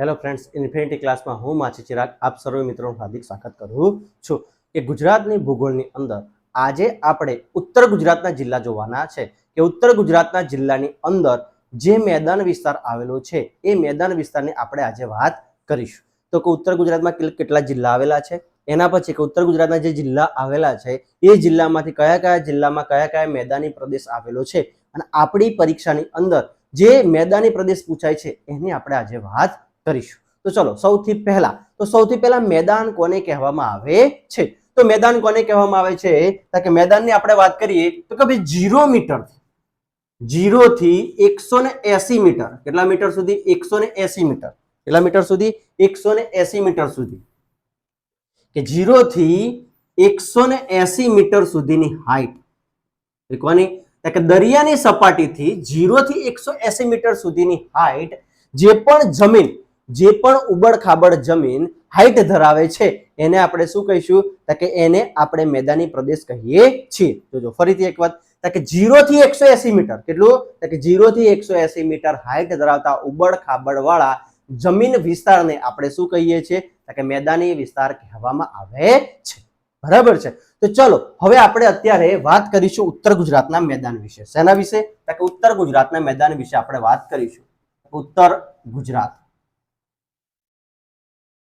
Hello friends infinity ક્લાસમાં હું માછી ચિરાગ, આપ સર્વે મિત્રોનું હાર્દિક સ્વાગત કરું છું. કે ગુજરાતની ભૂગોળની અંદર આજે આપણે ઉત્તર ગુજરાતના જિલ્લા જોવાના છે કે ઉત્તર ગુજરાતના જિલ્લાની અંદર જે મેદાન વિસ્તાર આવેલો છે, એ મેદાન વિસ્તારની આપણે આજે વાત કરીશું. તો કે ઉત્તર ગુજરાતમાં કેટલ- જિલ્લા આવેલા છે? એના પછી કે ઉત્તર ગુજરાતના જે જિલ્લા આવેલા છે, એ જિલ્લામાંથી કયા કયા જિલ્લામાં કયા કયા મેદાની પ્રદેશ આવેલો છે? અને આપણી પરીક્ષાની અંદર જે મેદાની પ્રદેશ પૂછાય છે, એની આપણે આજે વાત કરીશું. તો ચલો, સૌથી પહેલા, તો સૌથી પહેલા મેદાન કોને કહેવામાં આવે છે? તો મેદાન કોને કહેવામાં આવે છે? તો કે મેદાનની આપણે વાત કરીએ, તો કે ભાઈ જીરો મીટર જીરો થી એકસો મીટર, કેટલા મીટર સુધી? એકસો ને મીટર. કેટલા મીટર સુધી? એકસો ને એસી મીટર સુધી. કે જીરો થી એકસો મીટર સુધીની હાઈટ કોની કે દરિયાની સપાટીથી જીરો થી એકસો એસી મીટર સુધીની હાઈટ જે પણ જમીન જે પણ ઉબડ ખાબડ જમીન હાઈટ ધરાવે છે, એને આપણે શું કહીશું? તો કે એને આપણે મેદાની પ્રદેશ કહીએ છીએ. જોજો ફરીથી એક વાત, તો કે જીરો થી એકસો એસી મીટર, કેટલું? તો કે જીરો થી એકસો એસી મીટર હાઈટ ધરાવતા ઉબડ ખાબડ વાળા જમીન વિસ્તારને આપણે શું કહીએ છીએ? તો કે મેદાની વિસ્તાર કહેવામાં આવે છે. બરાબર છે? તો ચલો, હવે આપણે અત્યારે વાત કરીશું ઉત્તર ગુજરાતના મેદાન વિશે. શેના વિશે? તો કે ઉત્તર ગુજરાતના મેદાન વિશે આપણે વાત કરીશું. ઉત્તર ગુજરાત.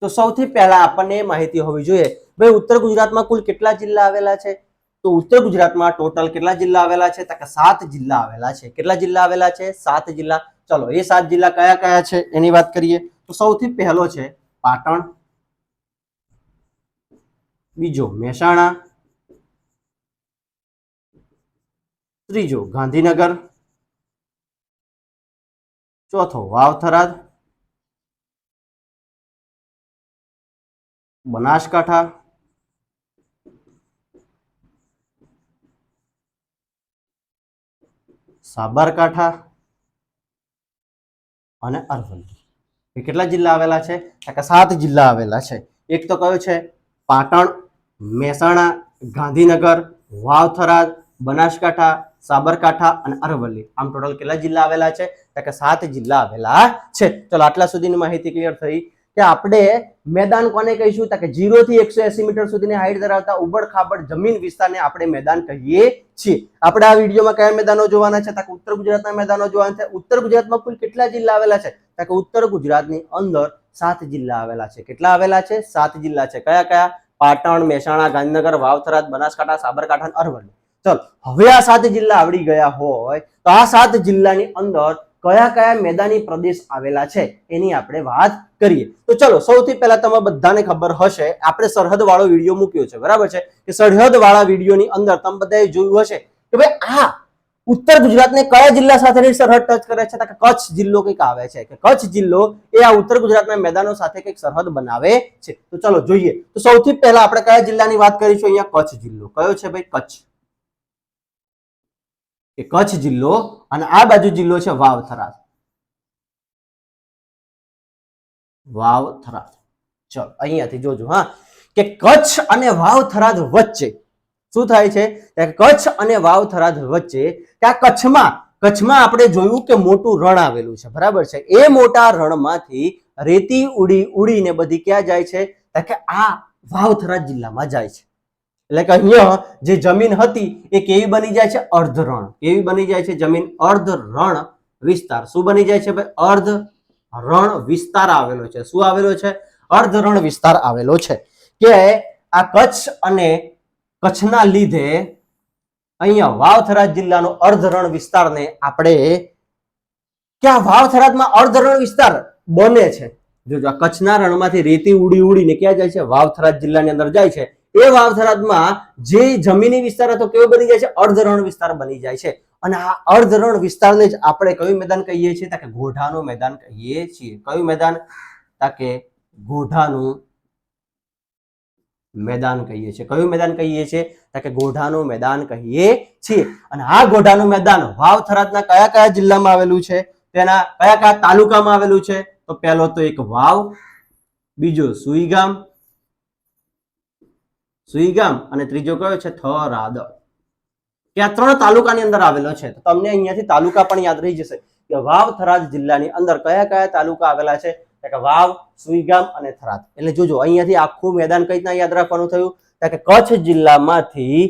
તો સૌથી પહેલા આપણને એ માહિતી હોવી જોઈએ. ભાઈ, ઉત્તર ગુજરાતમાં કુલ કેટલા જિલ્લા આવેલા છે? તો ઉત્તર ગુજરાતમાં ટોટલ કેટલા જિલ્લા આવેલા છે? તો સાત જિલ્લા આવેલા છે. કેટલા જિલ્લા આવેલા છે? સાત જિલ્લા. ચલો, એ સાત જિલ્લા કયા કયા છે એની વાત કરીએ. તો સૌથી પહેલો છે પાટણ, બીજો મહેસાણા, ત્રીજો ગાંધીનગર, ચોથો વાવથરાદ બનાસકાંઠા. સાબરકાંઠા. અને અરવલ્લી. એ કેટલા જિલ્લા આવેલા છે? કે સાત જિલ્લા આવેલા છે. એક તો કયો છે? પાટણ, મહેસાણા, ગાંધીનગર વાવથરાદ બનાસકાંઠા, સાબરકાંઠા અને અરવલ્લી. આમ ટોટલ કેટલા જિલ્લા આવેલા છે? તો કે સાત જિલ્લા આવેલા છે. ચલો આટલા સુધીની માહિતી ક્લિયર થઈ. કે આપણે મેદાન કોને કહીશું? તો કે જીરો થી એકસો એસી મીટર સુધીની હાઈટ ધરાવતા ઉબડ ખાબડ જમીન વિસ્તારને આપણે મેદાન કહીએ છીએ. આપણે આ વિડીયોમાં કયા મેદાનો જોવાના છે? તો ઉત્તર ગુજરાતના મેદાનો જોવાના છે. ઉત્તર ગુજરાતમાં કુલ કેટલા જિલ્લા આવેલા છે? તો કે ઉત્તર ગુજરાતની અંદર સાત જિલ્લા આવેલા છે. કેટલા આવેલા છે? સાત જિલ્લા છે. કયા કયા? પાટણ, મહેસાણા, ગાંધીનગર વાવથરાદ બનાસકાંઠા, સાબરકાંઠા અને અરવલ્લી. ચલો, હવે આ સાત જિલ્લા આવડી ગયા હોય, તો આ સાત જિલ્લાની અંદર કયા કયા મેદાની પ્રદેશ આવેલા છે એની આપણે વાત કરીએ. તો ચલો, સૌથી પહેલા તમે બધાને ખબર હશે, આપણે સરહદ વાળો વીડિયો મૂક્યો છે, બરાબર છે? કે સરહદ વાળા વિડીયોની અંદર તમે બધાએ જોયું હશે કે ભાઈ આ ઉત્તર ગુજરાતને કયા જિલ્લા સાથેની સરહદ ટચ કરે છે? કે કચ્છ જિલ્લો કંઈક આવે છે, કે કચ્છ જિલ્લો એ આ ઉત્તર ગુજરાતના મેદાનો સાથે કંઈક સરહદ બનાવે છે. તો ચલો, જોઈએ. તો સૌથી પહેલા આપણે કયા જિલ્લાની વાત કરીશું? અહીંયા કચ્છ જિલ્લો. કયો છે ભાઈ? કચ્છ. એ કચ્છ જિલ્લો અને આ બાજુ જિલ્લો છે વાવથરાદ વાવથરાદ ચલો, અહીંયાથી જોજો, હા. કે કચ્છ અને વાવથરાદ વચ્ચે. શું થાય છે? કચ્છ અને વાવથરાદ વચ્ચે ત્યાં કચ્છમાં કચ્છમાં આપણે જોયું કે મોટું રણ આવેલું છે, બરાબર છે? એ મોટા રણમાંથી રેતી ઉડી ઉડીને બધી ક્યાં જાય છે? કે આ વાવથરાદ જિલ્લામાં જાય છે. એટલે કે અહીંયા જે જમીન હતી એ કેવી બની જાય છે? અર્ધ રણ કેવી બની જાય છે જમીન? અર્ધ રણ વિસ્તાર. શું બની જાય છે ભાઈ? અર્ધ રણ વિસ્તાર આવેલો છે. શું આવેલો છે? અર્ધ રણ વિસ્તાર આવેલો છે કે આ કચ્છ અને કચ્છના લીધે અહીંયા વાવથરાદ જિલ્લાનો અર્ધ રણ વિસ્તારને આપણે ક્યાં વાવથરાજમાં અર્ધ રણ વિસ્તાર બને છે? જોજો આ કચ્છના રણમાંથી રેતી ઉડી ઉડીને ક્યાં જાય છે? વાવથરાદ જિલ્લાની અંદર જાય છે. એ વાવથરાદમાં જે જમીની વિસ્તાર હતો કેવો બની જાય છે? અર્ધરણ વિસ્તાર બની જાય છે. અને આ અર્ધરણ વિસ્તારને જ આપણે કયું મેદાન કહીએ છીએ? તાકે ગોઢાનું મેદાન કહીએ છીએ. કયું મેદાન? તાકે ગોઢાનું મેદાન કહીએ છીએ. કયું મેદાન કહીએ છીએ? તાકે ગોઢાનું મેદાન કહીએ છીએ. અને આ ગોઢાનું મેદાન વાવથરાદના કયા કયા જિલ્લામાં આવેલું છે? તેના કયા કયા તાલુકામાં આવેલું છે? તો પહેલો તો એક વાવ, બીજો સુઈગામ સુઈગામ અને ત્રીજો કયો છે? થરાદ કે આ ત્રણ તાલુકાની અંદર આવેલો છે. તો તમને અહીંયાથી તાલુકા પણ યાદ રહી જશે કે વાવ થરાદ જિલ્લાની અંદર કયા કયા તાલુકા આવેલા છે? કે વાવ, સુઈગામ અને થરાદ. એટલે જોજો, અહીંયાથી આખું મેદાન કઈ રીતના યાદ રાખવાનું થયું? કે કચ્છ જિલ્લામાંથી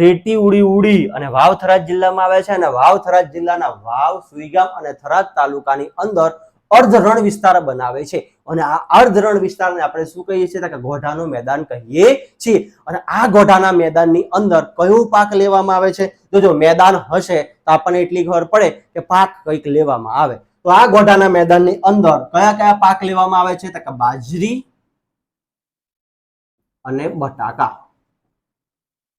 રેટી ઉડી ઉડી અને વાવ થરાદ જિલ્લામાં આવે છે અને વાવ થરાદ જિલ્લાના વાવ, સુઈગામ અને થરાદ તાલુકાની અંદર અર્ધ રણ વિસ્તાર બનાવે છે. અને આ અર્ધ રણ વિસ્તારને આપણે શું કહીએ છીએ? કે ગોઢાનું મેદાન કહીએ છીએ. અને આ ગોઢાના મેદાનની અંદર કયો પાક લેવામાં આવે છે? તો જો મેદાન હશે, તો આપણને એટલી ખબર પડે કે પાક કંઈક લેવામાં આવે. તો આ ગોઢાના મેદાનની અંદર કયા કયા પાક લેવામાં આવે છે? તો કે બાજરી અને બટાકા.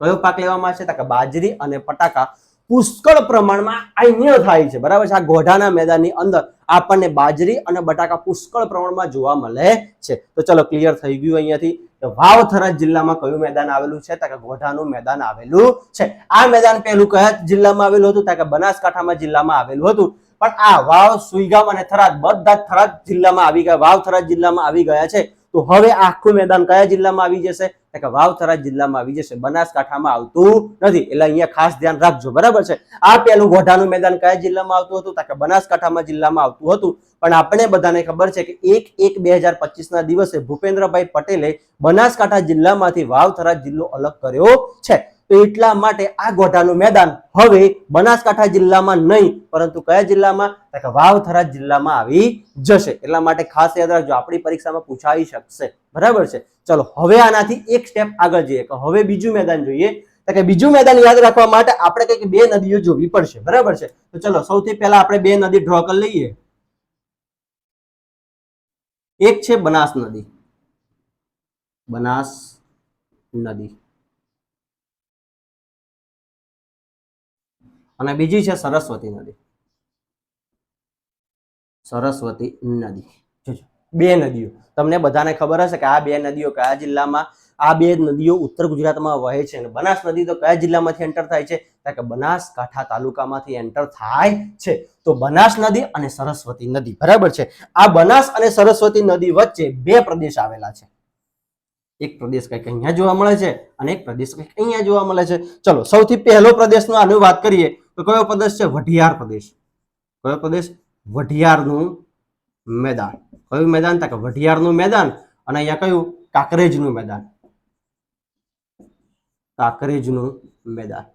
કયો પાક લેવામાં આવે છે? તો કે બાજરી અને બટાકા. પુષ્કળ પ્રમાણમાં અહીંયા થાય છે. બરાબર છે? આ ગોઢાના મેદાનની અંદર આપણને બાજરી અને બટાકા પુષ્કળ પ્રમાણમાં જોવા મળે છે. તો ચલો ક્લિયર થઈ ગયું અહીંયાથી. વાવથરા જિલ્લામાં કયું મેદાન આવેલું છે? તો કે ગોઢાનું મેદાન આવેલું છે. આ મેદાન પહેલું કયા જિલ્લામાં આવેલું હતું? તો કે બનાસકાંઠામાં જિલ્લામાં આવેલું હતું. પણ આ વાવ સુઈગામ અને થરાદ, બધા થરાદ જિલ્લામાં આવી ગયા વાવ થરાદ જિલ્લામાં આવી ગયા છે. તો હવે આખું મેદાન કયા જિલ્લામાં આવી જશે? કે વાવથરા જિલ્લામાં આવી જશે, બનાસકાંઠામાં આવતું નથી. એટલે અહીંયા ખાસ ધ્યાન રાખજો, બરાબર છે? આ પેલું ગોઢાનું મેદાન કયા જિલ્લામાં આવતું હતું? તો કે બનાસકાંઠામાં જિલ્લામાં આવતું હતું. પણ આપણે બધાને ખબર છે કે એક એક બે હજાર પચીસ ના દિવસે ભૂપેન્દ્રભાઈ પટેલે બનાસકાંઠા જિલ્લામાંથી વાવ થરાદ જિલ્લો અલગ કર્યો છે. તો એટલા માટે આ ગોઢાનું મેદાન હવે બનાસકાંઠા જિલ્લામાં નહીં, પરંતુ કયા જિલ્લામાં? તો કે વાવ થરાદ જિલ્લામાં આવી જશે. એટલા માટે ખાસ યાદ રાખજો, આપણી પરીક્ષામાં પૂછાઈ શકશે. બરાબર છે? ચલો, હવે આનાથી એક સ્ટેપ આગળ જઈએ. કે હવે બીજું મેદાન જોઈએ. તો કે બીજું મેદાન યાદ રાખવા માટે આપણે કંઈક બે નદીઓ જોવી પડશે. બરાબર છે? તો ચલો, સૌથી પહેલા આપણે બે નદી ડ્રો કરી લઈએ. એક છે બનાસ નદી. બનાસ નદી. અને બીજી છે સરસ્વતી નદી. સરસ્વતી નદી. જોજો. બે નદીઓ. તમને બધાને ખબર હશે કે આ બે નદીઓ કયા જિલ્લામાં, આ બે નદીઓ ઉત્તર ગુજરાતમાં વહે છે અને બનાસ નદી તો કયા જિલ્લામાંથી એન્ટર થાય છે? કે બનાસકાંઠા તાલુકામાંથી એન્ટર થાય છે. તો બનાસ નદી અને સરસ્વતી નદી. બરાબર છે? આ બનાસ અને સરસ્વતી નદી વચ્ચે બે પ્રદેશ આવેલા છે. એક પ્રદેશ કંઈક અહીંયા જોવા મળે છે અને એક પ્રદેશ કંઈક અહીંયા જોવા મળે છે. ચલો, સૌથી પહેલો પ્રદેશનો આની વાત કરીએ તો કયો પ્રદેશ છે? વઢિયાર પ્રદેશ. કયો પ્રદેશ? વઢિયારનું મેદાન. કયું મેદાન? તો કે વઢિયારનું મેદાન અને અહીંયા કયું? કાંકરેજનું મેદાન. કાંકરેજનું મેદાન.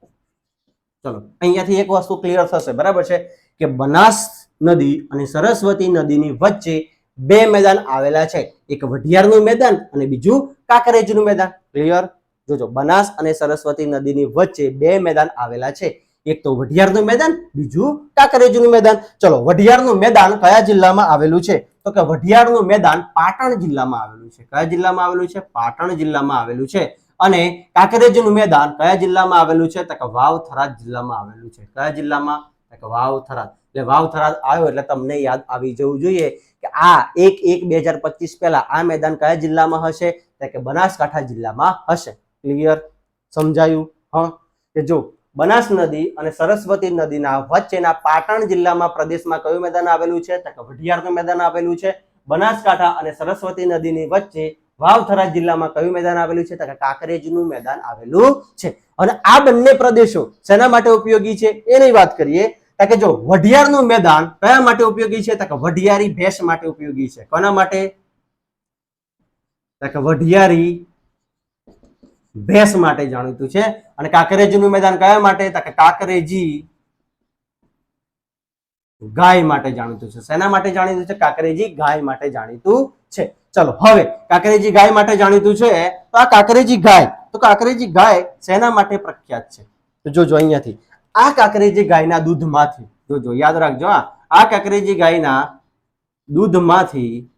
ચલો, અહીંયાથી એક વસ્તુ ક્લિયર થશે. બરાબર છે? કે બનાસ નદી અને સરસ્વતી નદીની વચ્ચે બે મેદાન આવેલા છે. એક વઢિયારનું મેદાન અને બીજું કાંકરેજનું મેદાન. ક્લિયર જોજો, બનાસ અને સરસ્વતી નદીની વચ્ચે બે મેદાન આવેલા છે. એક તો વઢિયારનું મેદાન, બીજું કાંકરેજનું મેદાન. ચલો, વઢિયારનું મેદાન કયા જિલ્લામાં આવેલું છે? તો કે વઢિયારનું મેદાન પાટણ જિલ્લામાં આવેલું છે. કયા જિલ્લામાં આવેલું છે? પાટણ જિલ્લામાં આવેલું છે. અને કાંકરેજનું મેદાન કયા જિલ્લામાં આવેલું છે? તો કે વાવ થરાદ જિલ્લામાં આવેલું છે. કયા જિલ્લામાં? તો કે વાવ થરાદ એટલે વાવ થરાદ આવ્યો એટલે તમને યાદ આવી જવું જોઈએ કે આ એક એક બે હજાર પચીસ પહેલા આ મેદાન કયા જિલ્લામાં હશે? કે બનાસકાંઠા જિલ્લામાં હશે. ક્લિયર સમજાયું? હા? કે જો બનાસ નદી અને સરસ્વતી નદીના વચ્ચેના પાટણ જિલ્લામાં પ્રદેશમાં કયું મેદાન આવેલું છે? તો કે વઢિયારનું મેદાન આવેલું છે. બનાસકાંઠા અને સરસ્વતી નદીની વચ્ચે વાવથરા જિલ્લામાં કયું મેદાન આવેલું છે? તો કાંકરેજનું મેદાન આવેલું છે. અને આ બંને પ્રદેશો શેના માટે ઉપયોગી છે? એની વાત કરીએ કે જો વઢિયારનું મેદાન કયા માટે ઉપયોગી છે? કે વઢિયારી ભેંસ માટે ઉપયોગી છે. કોના માટે? કે વઢિયારી ભેંસ માટે જાણીતું છે. અને કાંકરેજીનું મેદાન કયા માટે? કે કાંકરેજી ગાય માટે જાણીતું છે. શેના માટે જાણીતું છે? કાંકરેજી ગાય માટે જાણીતું છે. ચલો, હવે કાંકરેજી ગાય માટે જાણીતું છે. તો આ કાંકરેજી ગાય, તો કાંકરેજી ગાય શેના માટે પ્રખ્યાત છે? તો જોજો અહીંયાથી. આ કાંકરેજી ગાયના દૂધમાંથી, જોજો, યાદ રાખજો, હા. આ કાંકરેજી ગાયના દૂધમાંથી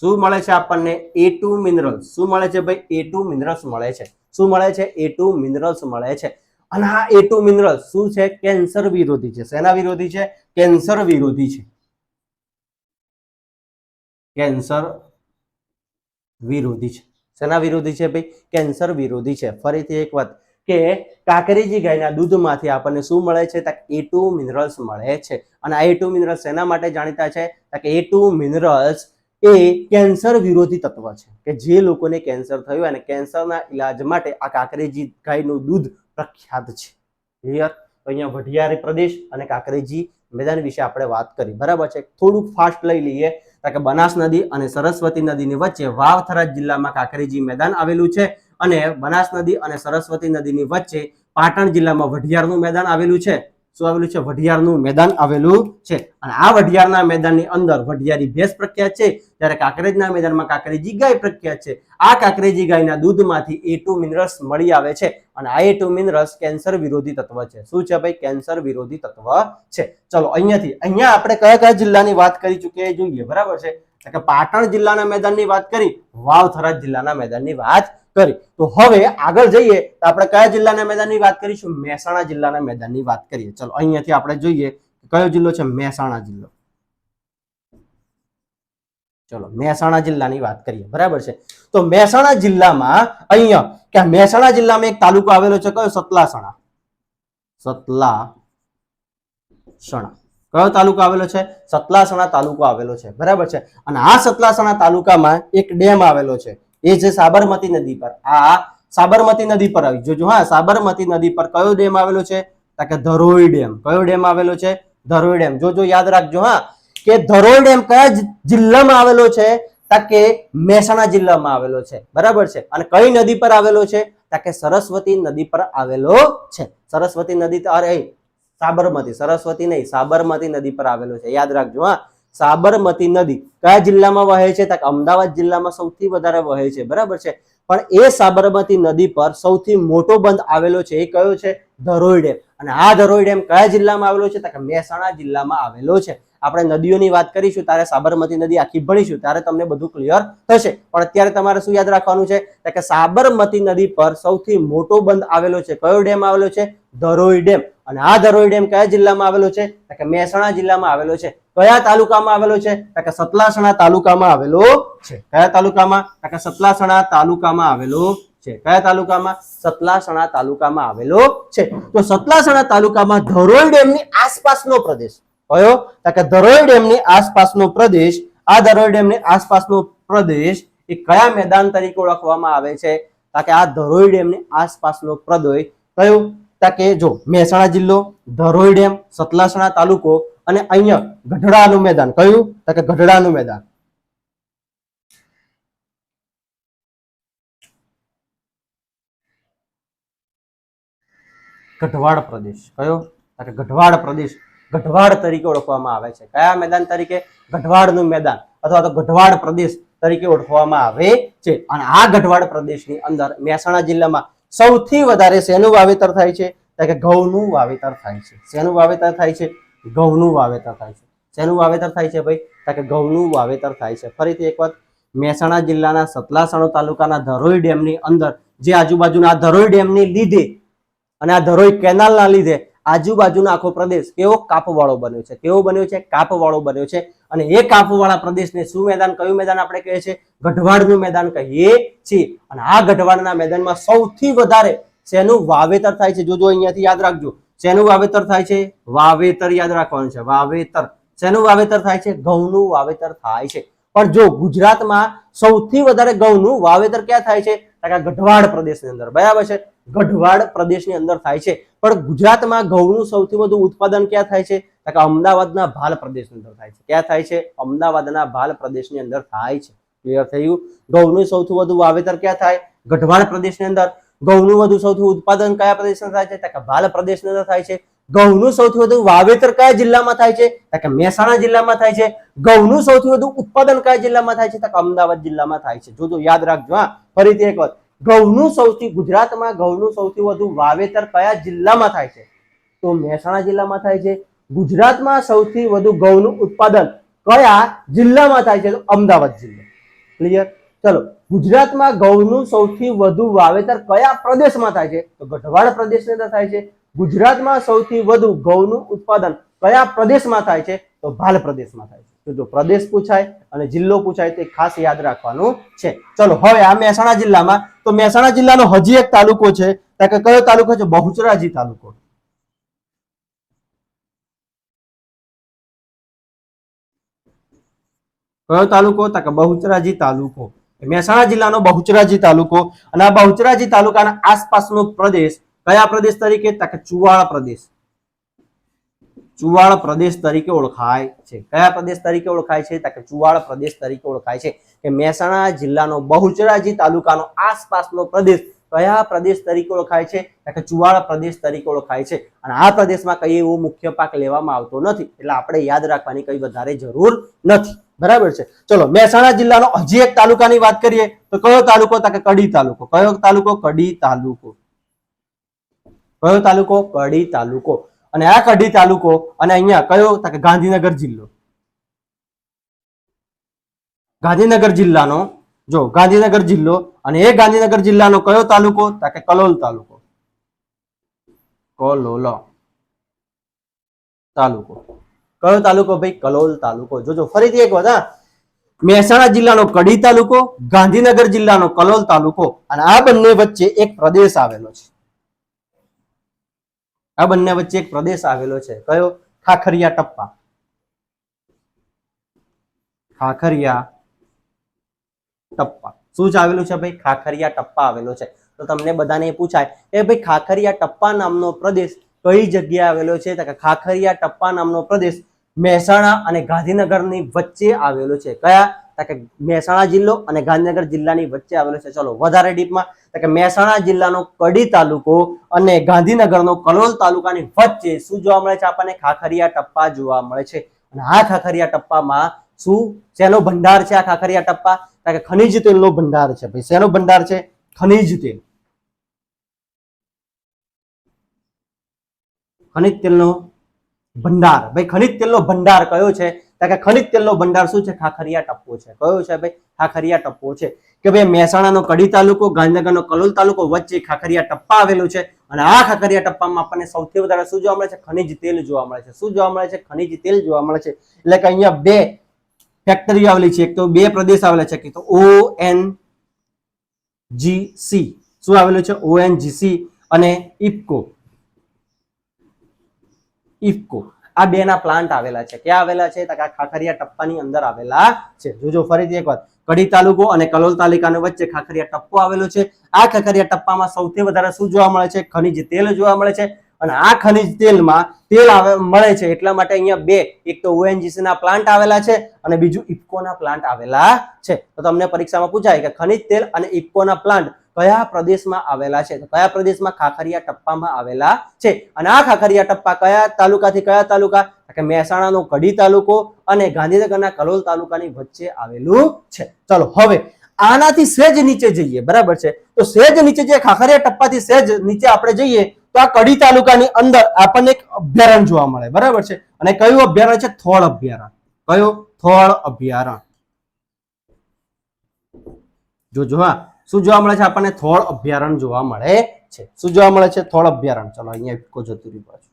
શું મળે છે આપણને? એ ટુ મિનરલ્સ શું મળે છે ભાઈ? એ ટુ મિનરલ્સ મળે છે. શું મળે છે? એ ટુ મિનરલ્સ મળે છે. અને આ એ ટુ મિનરલ્સ શું છે? કેન્સર વિરોધી છે. શેના વિરોધી છે? કેન્સર વિરોધી છે. કેન્સર વિરોધી છે. શેના વિરોધી છે ભાઈ? કેન્સર વિરોધી છે. ફરીથી એક વાત. કે કાકરીજી ગાયના દૂધમાંથી આપણને શું મળે છે? તો એ ટુ મિનરલ્સ મળે છે. અને આ એ ટુ મિનરલ્સ શેના માટે જાણીતા છે? તો કે એ ટુ મિનરલ્સ એ કેન્સર વિરોધી તત્વ છે. કે જે લોકોને કેન્સર થયું અને કેન્સરના ઇલાજ માટે આ કાકરેજી ગાયનું દૂધ પ્રખ્યાત છે. ક્લિયર તો અહીંયા વઢિયારી પ્રદેશ અને કાકરેજી મેદાન વિશે આપણે વાત કરી. બરાબર છે? થોડુંક ફાસ્ટ લઈ લઈએ. કારણ કે બનાસ નદી અને સરસ્વતી નદીની વચ્ચે વાવથરા જિલ્લામાં કાકરેજી મેદાન આવેલું છે. અને બનાસ નદી અને સરસ્વતી નદીની વચ્ચે પાટણ જિલ્લામાં વઢિયારનું મેદાન આવેલું છે. શું આવેલું છે? વઢિયારનું મેદાન આવેલું છે. અને આ વઢિયારના મેદાનની અંદર વઢિયારી ભેંસ પ્રખ્યાત છે. જ્યારે કાંકરેજના મેદાનમાં કાંકરેજી ગાય પ્રખ્યાત છે. આ કાંકરેજી ગાયના દૂધમાંથી એ ટુ મિનરલ્સ મળી આવે છે. અને આ એ ટુ મિનરલ્સ કેન્સર વિરોધી તત્વ છે. શું છે ભાઈ? કેન્સર વિરોધી તત્વ છે. ચલો, અહીંયાથી, અહીંયા આપણે કયા કયા જિલ્લાની વાત કરી ચૂક્યા જોઈએ. બરાબર છે? કે પાટણ જિલ્લાના મેદાનની વાત કરી. વાવથરા જિલ્લાના મેદાનની વાત કરી. તો હવે આગળ જઈએ તો આપણે કયા જિલ્લાના મેદાનની વાત કરીશું? મહેસાણા જિલ્લાના મેદાનની વાત કરીએ. ચલો, અહીંયાથી આપણે જોઈએ કયો જિલ્લો છે મહેસાણા જિલ્લો. ચલો, મહેસાણા જિલ્લાની વાત કરીએ. બરાબર છે? તો મહેસાણા જિલ્લામાં અહીંયા, કે મહેસાણા જિલ્લામાં એક તાલુકો આવેલો છે કયો? સતલાસણા. સતલાસણા. કયો તાલુકો આવેલો છે? સતલાસણા તાલુકો આવેલો છે. બરાબર છે? અને આ સતલાસણા તાલુકામાં એક ડેમ આવેલો છે. એ છે સાબરમતી નદી પર, આ સાબરમતી નદી પર આવી. જોજો હા, સાબરમતી નદી પર કયો ડેમ આવેલો છે? તો કે ધરોઈ ડેમ. કયો ડેમ આવેલો છે? ધરોઈ ડેમ. જોજો, યાદ રાખજો હા, કે ધરોઈ ડેમ કયા જિલ્લામાં આવેલો છે? તો કે મહેસાણા જિલ્લામાં આવેલો છે. બરાબર છે? અને કઈ નદી પર આવેલો છે? તો કે સરસ્વતી નદી પર આવેલો છે. સરસ્વતી નદી અરે, સાબરમતી. સરસ્વતી નહીં, સાબરમતી નદી પર આવેલો છે. યાદ રાખજો હા. સાબરમતી નદી. કયા જિલ્લામાં વહે છે? તો અમદાવાદ જિલ્લામાં સૌથી વધારે વહે છે. બરાબર છે? પણ એ સાબરમતી નદી પર સૌથી મોટો બંધ આવેલો છે એ કયો છે? ધરોઈ ડેમ. અને આ ધરોઈ ડેમ કયા જિલ્લામાં આવેલો છે? તો મહેસાણા જિલ્લામાં આવેલો છે. આપણે નદીઓની વાત કરીશું ત્યારે સાબરમતી નદી આખી ભણીશું, ત્યારે તમને બધું ક્લિયર થશે. પણ અત્યારે તમારે શું યાદ રાખવાનું છે? કે સાબરમતી નદી પર સૌથી મોટો બંધ આવેલો છે, કયો ડેમ આવેલો છે? ધરોઈ ડેમ. અને આ ધરોઈ ડેમ કયા જિલ્લામાં આવેલો છે? કે મહેસાણા જિલ્લામાં આવેલો છે. કયા તાલુકામાં આવેલો છે? કે સતલાસણા તાલુકામાં આવેલો છે. કયા તાલુકામાં? કે સતલાસણા તાલુકામાં આવેલો છે. કયા તાલુકામાં? સતલાસણા તાલુકામાં આવેલો છે. તો સતલાસણા તાલુકામાં ધરોઈ ડેમની આસપાસનો પ્રદેશ. કયો? તો કે ધરોઈ ડેમની આસપાસનો પ્રદેશ, આ ધરોઈ ડેમની આસપાસનો પ્રદેશ એ કયા મેદાન તરીકે ઓળખવામાં આવે છે? તો કે આ ધરોઈ ડેમની આસપાસનો પ્રદેશ કયો? તો કે જો મહેસાણા જિલ્લો ધરોઈ ડેમ, સતલાસણા તાલુકો અને અહીંયા ગઢડાનું મેદાન કયું? તો કે ગઢડાનું મેદાન. ગઢવાડ પ્રદેશ કયો? તો ગઢવાડ પ્રદેશ ગઢવાડ તરીકે ઓળખવામાં આવે છે. કયા મેદાન તરીકે? ગઢવાડનું મેદાન અથવા તો ગઢવાડ પ્રદેશ તરીકે ઓળખવામાં આવે છે. અને આ ગઢવાડ પ્રદેશની અંદર મહેસાણા જિલ્લામાં સૌથી વધારે શેનું વાવેતર થાય છે? તો કે ઘઉંનું વાવેતર થાય છે. શેનું વાવેતર થાય છે? ઘઉંનું વાવેતર થાય છે. શેનું વાવેતર થાય છે ભાઈ? તો કે ઘઉંનું વાવેતર થાય છે. ફરીથી એક વખત મહેસાણા જિલ્લાના સતલાસણો તાલુકાના ધરોઈ ડેમની અંદર જે આજુબાજુના ધરોઈ ડેમની લીધે અને આ ધરોઈ કેનાલના લીધે આજુબાજુનો આખો પ્રદેશ કેવો કાપવાળો બન્યો છે? કેવો બન્યો છે? કાપવાળો બન્યો છે. અને એ કાપવાળા પ્રદેશને શું મેદાન, કયું મેદાન આપણે કહીએ છીએ? ગઢવાડનું મેદાન કહીએ છીએ. અને આ ગઢવાડના મેદાનમાં સૌથી વધારે શેનું વાવેતર થાય છે? જોજો અહીંયાથી યાદ રાખજો. શેનું વાવેતર થાય છે? વાવેતર યાદ રાખવાનું છે. વાવેતર. શેનું વાવેતર થાય છે? ઘઉંનું વાવેતર થાય છે. પણ જો ગુજરાતમાં સૌથી વધારે ઘઉંનું વાવેતર ક્યાં થાય છે? તો કે ગઢવાડ પ્રદેશની અંદર, બરાબર છે? ગઢવાડ પ્રદેશની અંદર થાય છે. પણ ગુજરાતમાં ઘઉંનું સૌથી વધુ ઉત્પાદન ક્યાં થાય છે? તો અમદાવાદના ભાલ પ્રદેશની અંદર થાય છે. ક્યાં થાય છે? અમદાવાદના ભાલ પ્રદેશની અંદર થાય છે. ક્લિયર થયું ઘઉંનું સૌથી વધુ વાવેતર ક્યાં થાય? ગઢવાડ પ્રદેશની અંદર. ઘઉંનું વધુ સૌથી ઉત્પાદન કયા પ્રદેશમાં થાય છે? તો કે ભાલ પ્રદેશની અંદર થાય છે. ઘઉંનું સૌથી વધુ વાવેતર કયા જિલ્લામાં થાય છે? કે મહેસાણા જિલ્લામાં થાય છે. ઘઉંનું સૌથી વધુ ઉત્પાદન કયા જિલ્લામાં થાય છે? કે અમદાવાદ જિલ્લામાં થાય છે. જોજો, યાદ રાખજો, હા. ફરીથી એક વાત ઘઉંનું સૌથી, ગુજરાતમાં ઘઉંનું સૌથી વધુ વાવેતર કયા જિલ્લામાં થાય છે? તો મહેસાણા જિલ્લામાં થાય છે. ગુજરાતમાં સૌથી વધુ ઘઉંનું ઉત્પાદન કયા જિલ્લામાં થાય છે? તો અમદાવાદ જિલ્લો. ક્લિયર ચલો, ગુજરાતમાં ઘઉંનું સૌથી વધુ વાવેતર કયા પ્રદેશમાં થાય છે? તો ગઢવાડ પ્રદેશની અંદર થાય છે. ગુજરાતમાં સૌથી વધુ ઘઉંનું ઉત્પાદન કયા પ્રદેશમાં થાય છે? તો ભાલ પ્રદેશમાં થાય છે. જો પ્રદેશ પૂછાય અને જિલ્લો પૂછાય તે ખાસ યાદ રાખવાનું છે. ચલો, હવે આ મહેસાણા જિલ્લામાં, તો મહેસાણા જિલ્લાનો હજી એક તાલુકો છે. કે કયો તાલુકો છે? બહુચરાજી તાલુકો. કયો તાલુકો? તો કે બહુચરાજી તાલુકો. મહેસાણા જિલ્લાનો બહુચરાજી તાલુકો. અને આ બહુચરાજી તાલુકાના આસપાસનો પ્રદેશ કયા પ્રદેશ તરીકે? ચુવાળ પ્રદેશ. ચુવાડ પ્રદેશ તરીકે ઓળખાય છે. કયા પ્રદેશ તરીકે ઓળખાય છે? કે ચુવાડ પ્રદેશ તરીકે ઓળખાય છે કે મહેસાણા જિલ્લાનો બહુચરાજી તાલુકાનો આસપાસનો પ્રદેશ કયા પ્રદેશ તરીકે ઓળખાય છે? કે ચુવાડ પ્રદેશ તરીકે ઓળખાય છે. અને આ પ્રદેશમાં કઈ એવો મુખ્ય પાક લેવામાં આવતો નથી. એટલે આપણે યાદ રાખવાની કઈ વધારે જરૂર નથી. બરાબર છે? ચલો, મહેસાણા જિલ્લાનો હજી એક તાલુકાની વાત કરીએ તો કયો તાલુકો? કે કડી તાલુકો. કયો તાલુકો? કડી તાલુકો. કયો તાલુકો? કડી તાલુકો. અને આ કડી તાલુકો અને અહીંયા કયો? ગાંધીનગર જિલ્લો. ગાંધીનગર જિલ્લાનો, જો ગાંધીનગર જિલ્લો અને એ ગાંધીનગર જિલ્લાનો કયો તાલુકો? કે કલોલ તાલુકો. કલોલ તાલુકો. કયો તાલુકો ભાઈ? કલોલ તાલુકો. જોજો, ફરીથી એક વાત મહેસાણા જિલ્લાનો કડી તાલુકો, ગાંધીનગર જિલ્લાનો કલોલ તાલુકો અને આ બંને વચ્ચે એક પ્રદેશ આવેલો છે. આ બંને વચ્ચે એક પ્રદેશ આવેલો છે. કયો? ખાખરિયા ટપ્પા. ખાખરિયા ટપ્પા. શું જ આવેલું છે ભાઈ? ખાખરિયા ટપ્પા આવેલો છે. તો તમને બધાને પૂછાય કે ભાઈ ખાખરિયા ટપ્પા નામનો પ્રદેશ કઈ જગ્યાએ આવેલો છે? તો ખાખરિયા ટપ્પા નામનો પ્રદેશ મહેસાણા અને ગાંધીનગરની વચ્ચે આવેલો છે. કયા? કે મહેસાણા જિલ્લો અને ગાંધીનગર જિલ્લાની વચ્ચે આવેલો છે. ચલો, વધારે ડીપમાં. કે મહેસાણા જિલ્લાનો કડી તાલુકો અને ગાંધીનગરનો કલોલ તાલુકાની વચ્ચે શું જોવા મળે છે? આપણને ખાખરિયા ટપ્પા જોવા મળે છે. અને આ ખાખરિયા ટપ્પામાં શું? શેનો ભંડાર છે આ ખાખરિયા ટપ્પા? કે ખનિજ તેલનો ભંડાર છે. ભાઈ, શેનો ભંડાર છે? ખનિજ તેલ. ખનિજ તેલનો ભંડાર. ભાઈ, ખનિજ તેલનો ભંડાર કયો છે? તો કે ખનિજ તેલનો ભંડાર શું છે? ખાખરિયા ટપ્પો છે. કયો છે ભાઈ? ખાખરિયા ટપ્પો છે. કે ભાઈ મહેસાણાનો કડી તાલુકો, ગાંધીનગરનો કલોલ તાલુકો વચ્ચે ખાખરિયા ટપ્પા આવેલું છે અને આ ખાખરિયા ટપ્પામાં આપણને સૌથી વધારે શું જોવા મળે છે? ખનિજ તેલ જોવા મળે છે. શું જોવા મળે છે? ખનિજ તેલ જોવા મળે છે. એટલે કે અહીંયા બે ફેક્ટરી આવેલી છે. એક તો બે પ્રદેશ આવેલા છે. કે તો ઓ એન જી શું આવેલું છે? ઓ એન જી અને ઇફકો ઇફકો આ બે ના પ્લાન્ટ આવેલા છે. ક્યાં આવેલા છે? ખાખરિયા ટપ્પાની અંદર આવેલા છે. જોજો ફરીથી એક વાત કડી તાલુકો અને કલોલ તાલુકાની વચ્ચે ખાખરિયા ટપ્પો આવેલો છે. આ ખાખરિયા ટપ્પામાં સૌથી વધારે શું જોવા મળે છે? ખનિજ તેલ જોવા મળે છે. અને આ ખનિજ તેલમાં તેલ આવે, મળે છે એટલા માટે અહીંયા બે. એક તો ઓએનજીસી ના પ્લાન્ટ આવેલા છે અને બીજું ઇફકોના પ્લાન્ટ આવેલા છે. તો તમને પરીક્ષામાં પૂછાય કે ખનિજ તેલ અને ઇફકોના પ્લાન્ટ કયા પ્રદેશમાં આવેલા છે? કયા પ્રદેશમાં ખાખરિયા ટપ્પામાં આવેલા છે? અને આ ખાખરિયા ટપ્પા કયા તાલુકાથી કયા તાલુકા? કે મહેસાણાનો કડી તાલુકો અને ગાંધીનગરના કલોલ તાલુકાની વચ્ચે આવેલું છે. ચલો, હવે આનાથી સેજ નીચે જઈએ, બરાબર છે? તો સેજ નીચે જે ખાખરિયા ટપ્પાથી સેજ નીચે આપણે જઈએ, તો આ કડી તાલુકાની અંદર આપણને એક અભયારણ્ય જોવા મળે, બરાબર છે? અને કયું અભયારણ્ય છે? થોળ અભયારણ્ય કયો? થોળ અભયારણ્ય જોજો હા. શું જોવા મળે છે? આપણને થોળ અભયારણ્ય જોવા મળે છે. શું જોવા મળે છે? થોળ અભયારણ. ચલો અહીંયા ઇફકો જતું રહ્યું પાછું.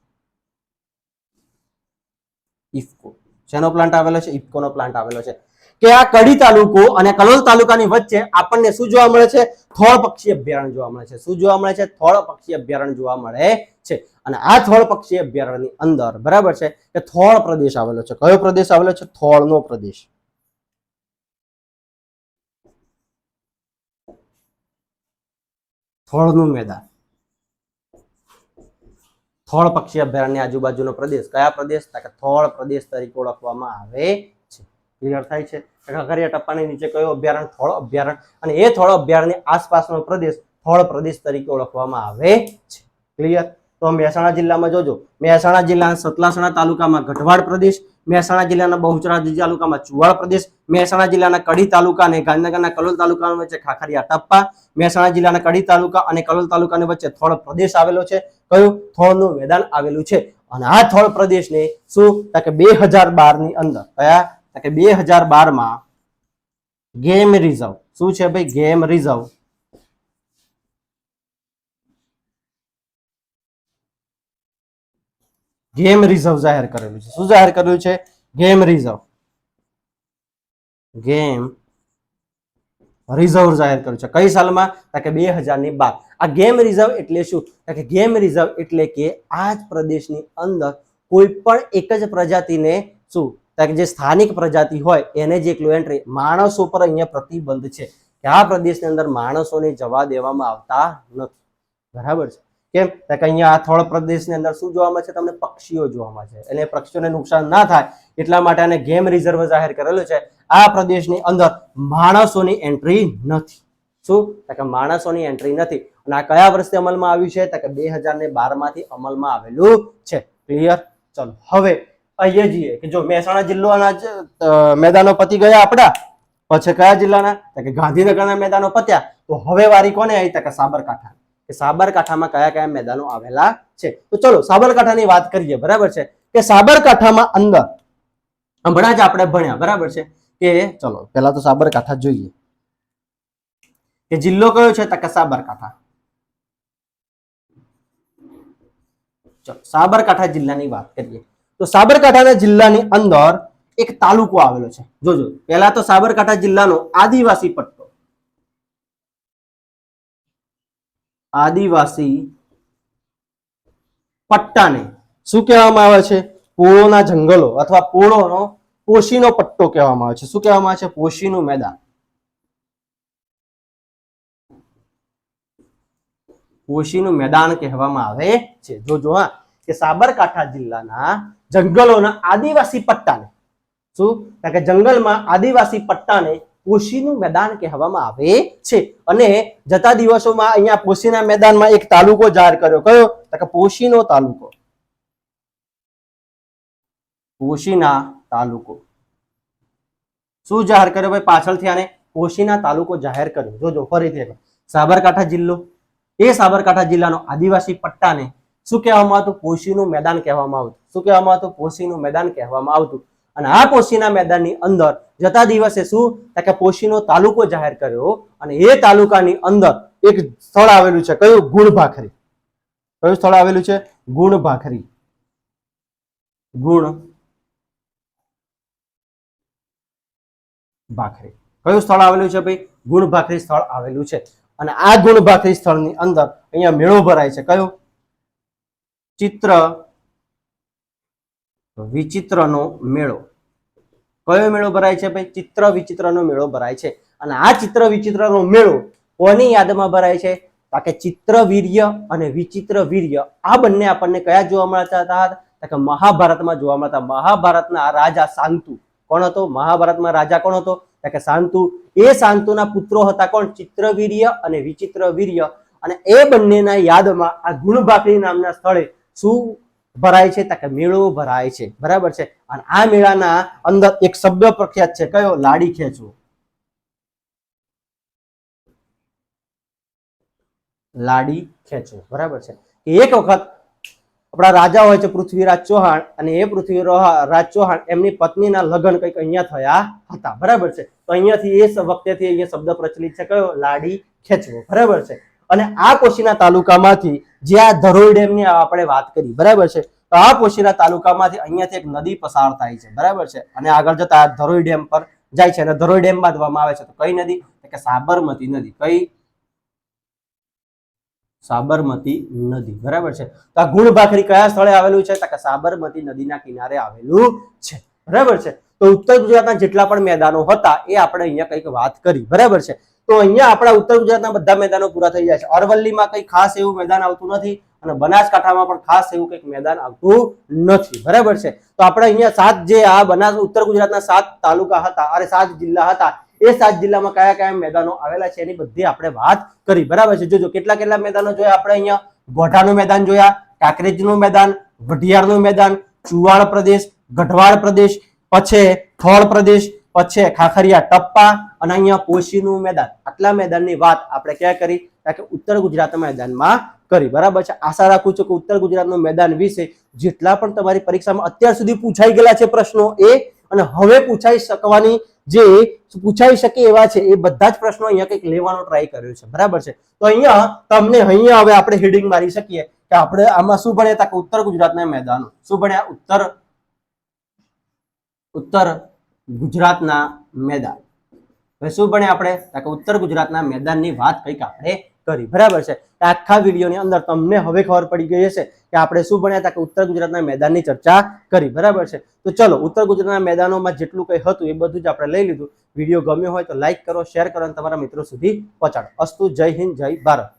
ઇફકો. શેનો પ્લાન્ટ આવેલો છે? ઇફકો નો પ્લાન્ટ આવેલો છે. કે આ કડી તાલુકો અને કલોલ તાલુકાની વચ્ચે આપણને શું જોવા મળે છે? થોળ પક્ષી અભયારણ્ય જોવા મળે છે. શું જોવા મળે છે? થોળ પક્ષી અભયારણ્ય જોવા મળે છે. અને આ થોળ પક્ષી અભયારણ્યની અંદર બરાબર છે કે થોળ પ્રદેશ આવેલો છે. કયો પ્રદેશ આવેલો છે? થોળનો પ્રદેશ. થોળનું મેદાન. થોળ પક્ષી અભયારણ્ય આજુબાજુનો પ્રદેશ. કયા પ્રદેશ? કે થોળ પ્રદેશ તરીકે ઓળખવામાં આવે છે. ક્લિયર થાય છે? ખખરિયા ટપ્પાની નીચે કયો અભયારણ્ય? થોળ અભયારણ્ય. અને એ થોળ અભયારણ્ય આસપાસનો પ્રદેશ થોળ પ્રદેશ તરીકે ઓળખવામાં આવે છે. ક્લિયર તો મહેસાણા જિલ્લામાં જોજો. મહેસાણા જિલ્લાના સતલાસણા તાલુકામાં ગઢવાડ પ્રદેશ મહેસાણા જિલ્લાના બહુચરાજી તાલુકામાં ચુવાડ પ્રદેશ, મહેસાણા જિલ્લાના કડી તાલુકા અને ગાંધીનગરના કલોલ તાલુકા વચ્ચે ખાખરિયા ટપ્પા, મહેસાણા જિલ્લાના કડી તાલુકા અને કલોલ તાલુકાની વચ્ચે થોળ પ્રદેશ આવેલો છે. કયું? થોળનું મેદાન આવેલું છે. અને આ થોળ પ્રદેશને શું? કે બે હજાર બારની અંદર કયા? કે બે હજાર બારમાં ગેમ રિઝર્વ. શું છે ભાઈ? Game reserve. ગેમ રિઝર્વ જાહેર કરેલું છે. શું જાહેર કરેલું છે? Game reserve. ગેમ રિઝર્વ જાહેર કર્યું છે. કઈ સાલમાં? કે બે હજારની બાર. આ ગેમ રિઝર્વ એટલે શું? કે ગેમ રિઝર્વ એટલે કે આ જ પ્રદેશની અંદર કોઈ પણ એક જ પ્રજાતિને શું? કે જે સ્થાનિક પ્રજાતિ હોય, એને જે એકલું એન્ટ્રી માણસો પર અહીંયા પ્રતિબંધ છે. કે આ પ્રદેશની અંદર માણસોને જવા દેવામાં આવતા નથી. બરાબર છે? કેમ? કે અહીંયા આ થળ પ્રદેશની અંદર શું જોવા મળે છે? તમને પક્ષીઓ જોવા મળે છે. એટલે પક્ષીઓને નુકસાન ના થાય, એટલા માટે આને ગેમ રિઝર્વ જાહેર કરેલું છે. આ પ્રદેશની અંદર માણસોની એન્ટ્રી નથી. શું? કે માણસોની એન્ટ્રી નથી. અને આ કયા વર્ષે અમલમાં આવ્યું છે? તો કે બે હજાર ને બારમાંથી અમલમાં આવેલું છે. ક્લિયર ચલો, હવે અહીંયા જઈએ. કે જો મહેસાણા જિલ્લાના મેદાનો પતી ગયા આપણા. પછી કયા જિલ્લાના? તો કે ગાંધીનગરના મેદાનો પત્યા. તો હવે વારી કોને આવી તો કે સાબરકાંઠા કે સાબરકાંઠામાં કયા કયા મેદાનો આવેલા છે? તો ચલો, સાબરકાંઠાની વાત કરીએ, બરાબર છે? કે સાબરકાંઠામાં અંદર, હમણાં જ આપણે ભણ્યા, બરાબર છે? કે ચલો, પહેલા તો સાબરકાંઠા જોઈએ. કે જિલ્લો કયો છે? તો કે સાબરકાંઠા. ચલો, સાબરકાંઠા જિલ્લાની વાત કરીએ. તો સાબરકાંઠાના જિલ્લાની અંદર એક તાલુકો આવેલો છે. જોજો, પહેલા તો સાબરકાંઠા જિલ્લાનો આદિવાસી પટ્ટો આદિવાસી પટ્ટાને શું કહેવામાં આવે છે? પોળોના જંગલો અથવા પોળોનો પોશીનો પટ્ટો કહેવામાં આવે છે. શું કહેવામાં આવે છે? પોશીનું મેદાન. પોશીનું મેદાન કહેવામાં આવે છે. જો જો હા કે સાબરકાંઠા જિલ્લાના જંગલોના આદિવાસી પટ્ટાને શું? કારણ કે જંગલમાં આદિવાસી પટ્ટાને પોશીનું મેદાન કહેવામાં આવે છે. અને જતા દિવસોમાં અહીંયા પોશીના મેદાનમાં એક તાલુકો જાહેર કર્યો. કયો? તો કે પોશીનો તાલુકો. પોશીના તાલુકો. શું જાહેર કર્યો ભાઈ? પાછળથી આને પોશીના તાલુકો જાહેર કર્યો. જોજો, ફરીથી. સાબરકાંઠા જિલ્લો. એ સાબરકાંઠા જિલ્લાનો આદિવાસી પટ્ટાને શું કહેવામાં આવતું? પોશીનું મેદાન કહેવામાં આવતું. શું કહેવામાં આવતું? પોશીનું મેદાન કહેવામાં આવતું. અને આ પોશીના મેદાનની અંદર જતા દિવસે શું? કે પોશીનો તાલુકો જાહેર કર્યો અને એ તાલુકાની અંદર એક સ્થળ આવેલું છે. કયું? ગુણ ભાખરી. કયું સ્થળ આવેલું છે? ગુણ ભાખરી. ગુણ ભાખરી. કયું સ્થળ આવેલું છે ભાઈ? ગુણ ભાખરી સ્થળ આવેલું છે. અને આ ગુણ ભાખરી સ્થળની અંદર અહીંયા મેળો ભરાય છે. કયો? ચિત્ર વિચિત્રનો મેળો. કયો મેળો ભરાય છે ભાઈ? ચિત્ર વિચિત્રનો મેળો ભરાય છે. અને આ ચિત્ર વિચિત્રનો મેળો કોની યાદમાં ભરાય છે? તો કે ચિત્ર વીર્ય અને વિચિત્ર વીર્ય. આ બંને આપણને કયા જોવા મળતા હતા? તો કે મહાભારતમાં જોવા મળતા. મહાભારતના રાજા શાંતુ કોણ હતો? મહાભારતમાં રાજા કોણ હતો? તો કે શાંતુ એ શાંતુના પુત્રો હતા કોણ? ચિત્રવીર્ય અને વિચિત્ર વીર્ય. અને એ બંનેના યાદમાં આ ગુણભાખરી નામના સ્થળે શું ભરાય છે તો મેળો ભરાય છે. બરાબર છે? અને આ મેળાના અંદર એક શબ્દ પ્રખ્યાત છે. કયો? લાડી ખેંચવો. લાડી ખેંચવો. બરાબર છે? એક વખત આપણા રાજા હોય છે પૃથ્વીરાજ ચૌહાણ અને એ પૃથ્વીરાજ ચૌહાણ એમની પત્નીના લગ્ન કંઈક અહીંયા થયા હતા. બરાબર છે? તો અહીંયાથી એ વખતેથી અહીંયા શબ્દ પ્રચલિત છે. કયો? લાડી ખેંચવો. બરાબર છે? અને આ કોશીના તાલુકામાંથી જે આ ધરોઈ ડેમની આપણે વાત કરી, બરાબર છે? તો આ પોશીના તાલુકામાંથી અહીંયાથી એક નદી પસાર થાય છે, બરાબર છે? અને આગળ જતા ધરોઈ ડેમ પર જાય છે અને ધરોઈ ડેમ બાંધવામાં આવે છે. તો કઈ નદી? કે સાબરમતી નદી. કઈ? સાબરમતી નદી, બરાબર છે? તો આ ગુણ ભાખરી કયા સ્થળે આવેલું છે? કે સાબરમતી નદીના કિનારે આવેલું છે, બરાબર છે? તો ઉત્તર ગુજરાતના જેટલા પણ મેદાનો હતા, એ આપણે અહીંયા કંઈક વાત કરી, બરાબર છે? તો અહીંયા આપણા ઉત્તર ગુજરાતના બધા મેદાનો પૂરા થઈ જાય છે. અરવલ્લીમાં કંઈ ખાસ એવું મેદાન આવતું નથી અને બનાસકાંઠામાં પણ ખાસ એવું કંઈક મેદાન આવતું નથી. બરાબર છે? તો આપણે અહીંયા સાત જે આ બનાસ ઉત્તર ગુજરાતના સાત તાલુકા હતા, અરે સાત જિલ્લા હતા, એ સાત જિલ્લામાં કયા કયા મેદાનો આવેલા છે એની બધી આપણે વાત કરી. બરાબર છે? જોજો, કેટલા કેટલા મેદાનો જોયા આપણે અહીંયા? ગોઠાનું મેદાન જોયા, કાંકરેજનું મેદાન વઢિયાળનું મેદાન ચુવાડ પ્રદેશ ગઢવાડ પ્રદેશ, પછી થોળ પ્રદેશ પછી ખાખરિયા ટપ્પા અને અહીંયા પોશીનું મેદાન. આટલા મેદાનની વાત આપણે ક્યાં કરી? કે ઉત્તર ગુજરાત મેદાનમાં કરી. બરાબર છે? આશા રાખું છું કે ઉત્તર ગુજરાતનું મેદાન વિશે જેટલા પણ તમારી પરીક્ષામાં અત્યાર સુધી પૂછાઈ ગયેલા છે પ્રશ્નો એ અને હવે પૂછાઈ શકવાની જે પૂછાઈ શકે એવા છે એ બધા જ પ્રશ્નો અહીંયા કંઈક લેવાનો ટ્રાય કર્યો છે. બરાબર છે? તો અહીંયા તમને અહીંયા હવે આપણે હેડિંગ મારી શકીએ કે આપણે આમાં શું ભણ્યા હતા? કે ઉત્તર ગુજરાતના મેદાનો. શું ભણ્યા? ઉત્તર. ઉત્તર. ગુજરાતના મેદાન. હવે શું ભણ્યા આપણે? ઉત્તર ગુજરાતના મેદાનની વાત કંઈક આપણે કરી. બરાબર છે? આખા વિડીયોની અંદર તમને હવે ખબર પડી ગઈ હશે કે આપણે શું ભણ્યા હતા કે ઉત્તર ગુજરાતના મેદાનની ચર્ચા કરી. બરાબર છે? તો ચલો, ઉત્તર ગુજરાતના મેદાનોમાં જેટલું કંઈ હતું એ બધું જ આપણે લઈ લીધું. વીડિયો ગમ્યો હોય તો લાઈક કરો, શેર કરો અને તમારા મિત્રો સુધી પહોંચાડો. અસ્તુ, જય હિન્દ, જય ભારત.